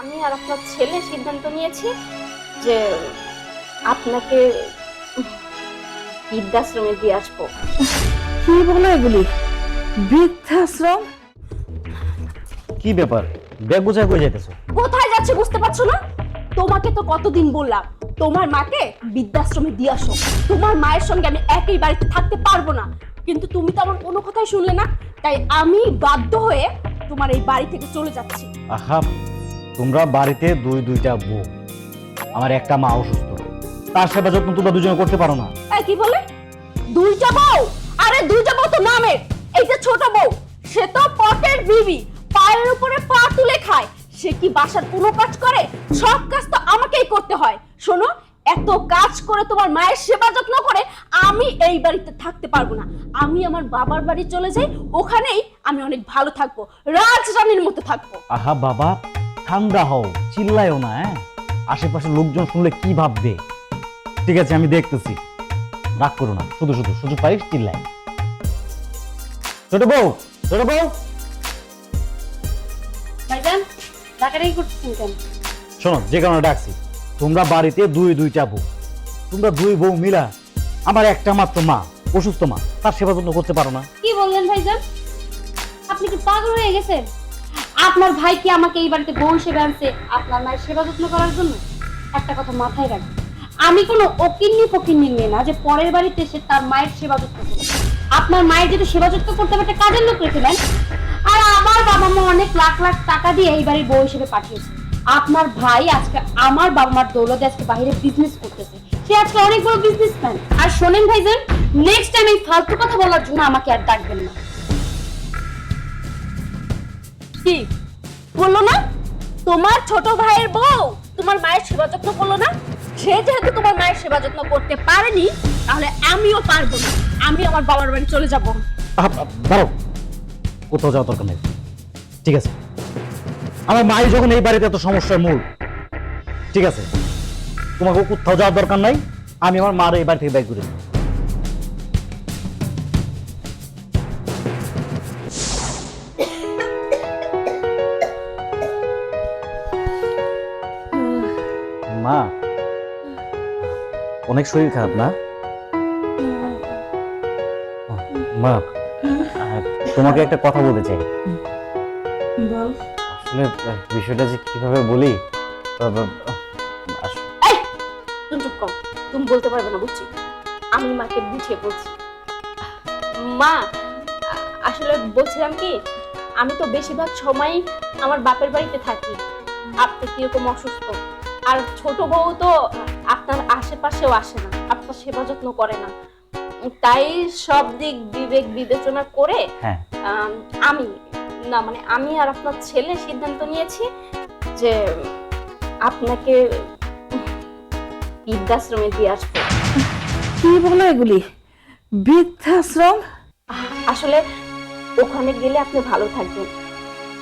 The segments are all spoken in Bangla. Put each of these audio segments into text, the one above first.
আমি আর আপনার ছেলে সিদ্ধান্ত নিয়েছি যে আপনাকে বৃদ্ধাশ্রমে দিয়ে আসব। কি বলে এগুলি? বৃদ্ধাশ্রম? কি ব্যাপার? ব্যাগ গুছায় কই যাইতেছো? কোথায় যাচ্ছে বুঝতে পারছ না? তোমাকে তো কতদিন বললাম তোমার মাকে বৃদ্ধাশ্রমে দিয়ে আসো। তোমার মায়ের সঙ্গে আমি একই বাড়িতে থাকতে পারব না। কিন্তু তুমি তো আমার কোনো কথাই শুনলে না। তাই আমি বাধ্য হয়ে তোমার এই বাড়ি থেকে চলে যাচ্ছি। আহা তোমরা বাড়িতে দুই দুইটা বউ। আমার একটা মা অসুস্থ। তার সেবা যত্ন তোমরা দুজনে করতে পারো না। এই কি বলে? দুইটা বউ? আরে দুইটা বউ তো নামের এই যে ছোট বউ সে তো পটের বিবি। পায়ের উপরে পা তুলে খায়। সে কি বাসার কোনো কাজ করে? সব কাজ তো আমাকেই করতে হয়। শোনো এত কাজ করে তোমার মায়ের সেবা যত্ন করে আমি এই বাড়িতে থাকতে পারব না। আমি আমার বাবার বাড়ি চলে যাই ওখানেই আমি অনেক ভালো থাকব। রাজরানীর মতো থাকব। আহা বাবা ঠান্ডা হও চিল্লায়ও না হ্যাঁ? আশেপাশে লোকজন শুনলে কি ভাববে? ঠিক আছে আমি দেখতেছি। রাগ করো না শুধু শুধু সুযোগ পাই চিল্লাই ছোট বউ ছোট বউ। ভাইজান ঢাকাটাই করতেছেন কেন? শোনো যে কারণে ডাকছি তোমরা বাড়িতে দুই দুইটা বউ। তোমরা দুই বউ মিলা আমার একটা মাত্র মা অসুস্থ মা তার সেবা যত্ন করতে পারো না। কি বললেন ভাইজান? আপনি কি পাগল হয়ে গেছেন? আপনার ভাই কি আমাকে এই বাড়িতে বউ হিসেবে আনছে আপনার মায়ের সেবা যত্ন করার জন্য? একটা কথা মাথায় রাখবেন। আমি কোনো অকিন্নি ফকিন্নি মেয়ে না যে পরের বাড়িতে এসে তার মায়ের সেবা যত্ন করবে। আপনার মায়ের যদি সেবা যত্ন করতে হবে একটা কাজের লোক রেখে দেন। আর আমার বাবা মা অনেক লাখ লাখ টাকা দিয়ে এই বাড়ির বউ হিসেবে পাঠিয়েছে। আপনার ভাই আজকে আমার বাবা মার দৌলতে আজকে বাইরে বিজনেস করতেছে। সে আজকে অনেক বড় বিজনেসম্যান আর শোনেন ভাইজান নেক্সট টাইম এই ফালতু কথা বলার জন্য আমাকে আর ডাকবেন না। কি বলল না? তোমার ছোট ভাইয়ের বউ তোমার মায়ের সেবা যত্ন করল না? সে যেহেতু তোমার মায়ের সেবা যত্ন করতে পারেনি, তাহলে আমিও পারব না। আমি আমার বাবার বাড়ি চলে যাব। দাঁড়াও। কোথাও যাওয়ার দরকার নেই। ঠিক আছে। আমার মাই যখন এই বাড়িতে এত সমস্যার মূল, ঠিক আছে। তোমাকে কোথাও যাওয়ার দরকার নাই। আমি আমার মার এই বাড়ি থেকে ব্যাগ করে দেবো। অনেক শরীর খারাপ না? মা তোমাকে একটা কথা বলতে চাই। বল। আসলে বিষয়টা যে কীভাবে বলি তুমি চুপ কর। তুমি বলতে পারবে না বুঝছি? আমি মাকে বুঝিয়ে বলছি। মা আসলে বলছিলাম কি আমি তো বেশিরভাগ সময় আমার বাপের বাড়িতে থাকি। আপনি কীরকম অসুস্থ? আর ছোট বউ তো আশেপাশেও আসে না আপনার সেবা যত্ন করে না। তাই সব দিক বিবেক বিবেচনা করে হ্যাঁ। আমি না মানে আমি আর আপনার ছেলে সিদ্ধান্ত নিয়েছি যে আপনাকে বৃদ্ধাশ্রমে দিয়ে আসব। কি বলে এগুলি? বৃদ্ধাশ্রম? আসলে ওখানে গেলে আপনি ভালো থাকবেন।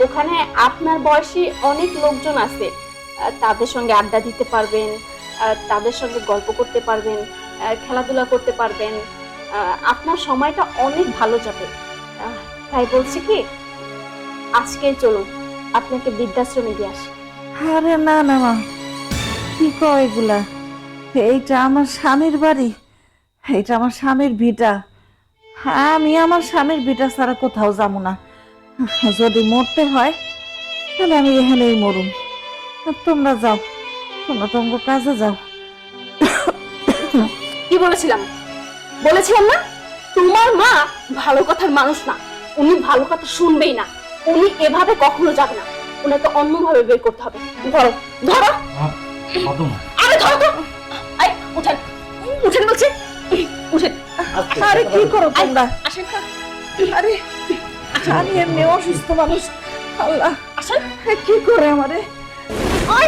ওখানে আপনার বয়সী অনেক লোকজন আছে তাদের সঙ্গে আড্ডা দিতে পারবেন তাদের সঙ্গে গল্প করতে পারবেন খেলাধুলা করতে পারবেন। আপনার সময়টা অনেক ভালো যাবে। তাই বলছি কি, আজকে চলুন, আপনাকে বৃদ্ধাশ্রমে দিয়ে আসি। আরে না না, মা, কি কয় এগুলা? এইটা আমার স্বামীর বাড়ি, এইটা আমার স্বামীর ভিটা। আমি আমার স্বামীর ভিটা ছাড়া কোথাও যাব না। যদি মরতে হয়, তাহলে আমি এখানেই মরুম। তোমরা যাও। তোমরা কাজে যাও। কি বলেছিলাম? বলেছিলাম না? তোমার মা ভালো কথার মানুষ না। উনি ভালো কথা শুনবেই না। উনি এভাবে কখনো যাবে না। ওনাকে অন্যভাবে বের করতে হবে। ধরো ধরো। আরে ধরো তো। আই উঠেন। উঠেন বলছি। উঠেন। আরে কি করো তোমরা? আসেন। আরে আমি এমনি অসুস্থ মানুষ। আল্লাহ। আসেন। কি করে আমারে? আই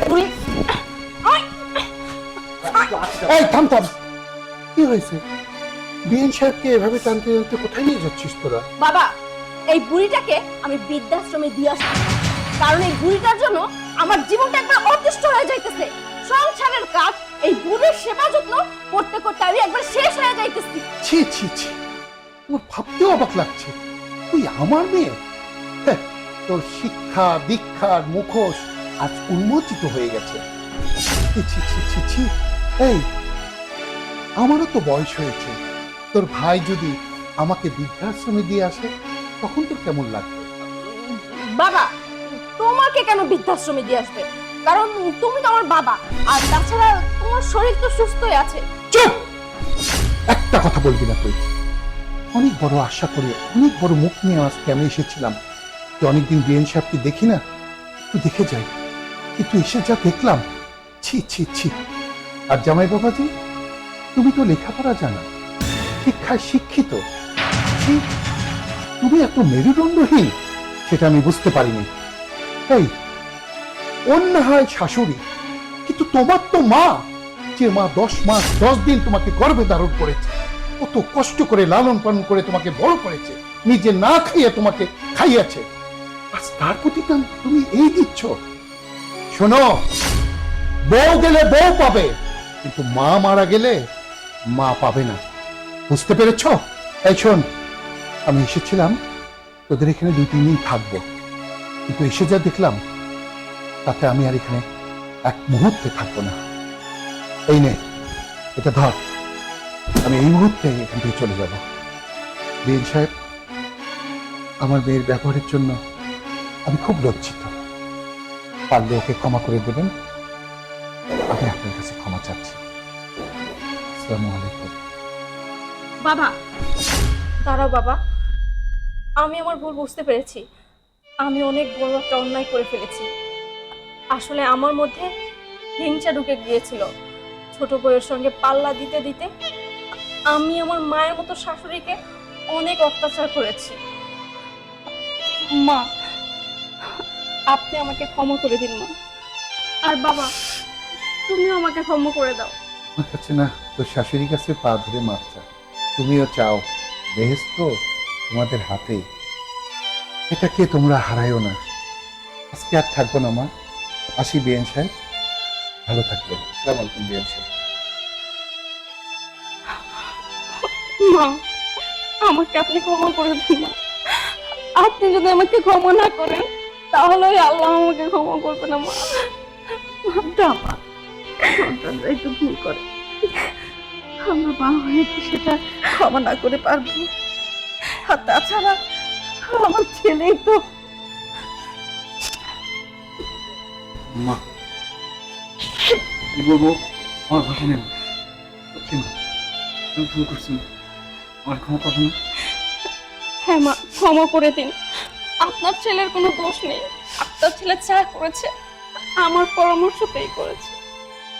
এই থাম থাম। কি হয়েছে? বিএন সাহেবকে এভাবে টানতে টানতে কোথায় নিয়ে যাচ্ছিস তোরা? বাবা এই বুড়িটাকে আমি বৃদ্ধাশ্রমে দিয়ে আসছি। কারণ এই বুড়িটার জন্য আমার জীবনটা একবার অতিষ্ঠ হয়ে যাইতেছে। সংসারের কাজ এই বুড়ির সেবা যত্ন করতে করতে আমি একবার শেষ হয়ে যাইতেছি। ছি ছি ছি। আমার ভাবতেও অবাক লাগছে। তুই আমার মেয়ে? তোর শিক্ষা দীক্ষার মুখোশ আজ উন্মোচিত হয়ে গেছে। ছি, ছি, ছি, ছি, ছি। এই আমারও তো বয়স হয়েছে। তোর ভাই যদি আমাকে বৃদ্ধাশ্রমে দিয়ে আসে তখন তোর কেমন লাগবে? বাবা তোমাকে কেন বৃদ্ধাশ্রমে দিয়ে আসবে? কারণ তুমি তো আমার বাবা আর তাছাড়া তোমার শরীর তো সুস্থই আছে। চুপ! একটা কথা বলবি না তুই। অনেক বড় আশা করে অনেক বড় মুখ নিয়ে আজকে আমি এসেছিলাম। যে অনেকদিন বিএন সাহেবকে দেখি না? তুই দেখে যাই। কিন্তু এসে যা দেখলাম। ছি ছি ছি। আর জামাই বাবাজি, তুমি তো লেখাপড়া জানা, শিক্ষায় শিক্ষিত। তুমি এত মেরুদণ্ডহীন, সেটা আমি বুঝতে পারিনি। এই অন্য হয় শাশুড়ি, কিন্তু তোমার তো মা, যে মা দশ মাস, দশ দিন তোমাকে গর্ভে ধারণ করেছে, কত কষ্ট করে লালন পালন করে তোমাকে বড় করেছে, নিজে না খাইয়ে তোমাকে খাইয়াছে। আজ তার প্রতি তুমি এই দিচ্ছ। শোনো, বউ গেলে বউ পাবে কিন্তু মা মারা গেলে মা পাবে না। বুঝতে পেরেছ? এই শোন, আমি এসেছিলাম, তোদের এখানে দুই, তিন দিন থাকব। কিন্তু এসে যা দেখলাম, তাতে আমি আর এখানে এক মুহূর্তে থাকব না। এই নে, এটা ধর, আমি এই মুহূর্তে এখান থেকে চলে যাব। বিন সাহেব, আমার মেয়ের ব্যবহারের জন্য আমি খুব লজ্জিত। পারলে ওকে ক্ষমা করে দেবেন। আসসালামু আলাইকুম। বাবা দাঁড়াও বাবা। আমি আমার ভুল বুঝতে পেরেছি। আমি অনেক বড় একটা অন্যায় করে ফেলেছি। আসলে আমার মধ্যে হিংসা ঢুকে গিয়েছিল। ছোট বউয়ের সঙ্গে পাল্লা দিতে দিতে আমি আমার মায়ের মতো শাশুড়িকে অনেক অত্যাচার করেছি। মা আপনি আমাকে ক্ষমা করে দিন মা। আর বাবা তুমিও আমাকে ক্ষমা করে দাও। আমার কাছে না তোর শাশুড়ির কাছে পা ধরে মাপ তুমিও চাও বেহেস তো তোমাদের হাতে। এটাকে তোমরা হারাইও না? আজকে আর থাকব না, মা। আসি বিএন সাহেব। ভালো থাকবেন। সালাম আলাইকুম বিএন সাহেব। মা, আমাকে আপনি ক্ষমা করে দিন, মা। আপনি যদি আমাকে ক্ষমা না করেন, তাহলে আল্লাহ আমাকে ক্ষমা করবে না, মা। দামা ভুল করে। আমরা মা হয়ে সেটা ক্ষমা না করে পারব। আর তাছাড়া আমার ছেলেই তো। মা কি বলব? আমার ভাষা নেই সত্যি মা আমি ভুল করছি মা। আমার ক্ষমা করব না? হ্যাঁ মা ক্ষমা করে দিন। আপনার ছেলের কোনো দোষ নেই। আপনার ছেলে যা করেছে আমার পরামর্শতেই করেছে।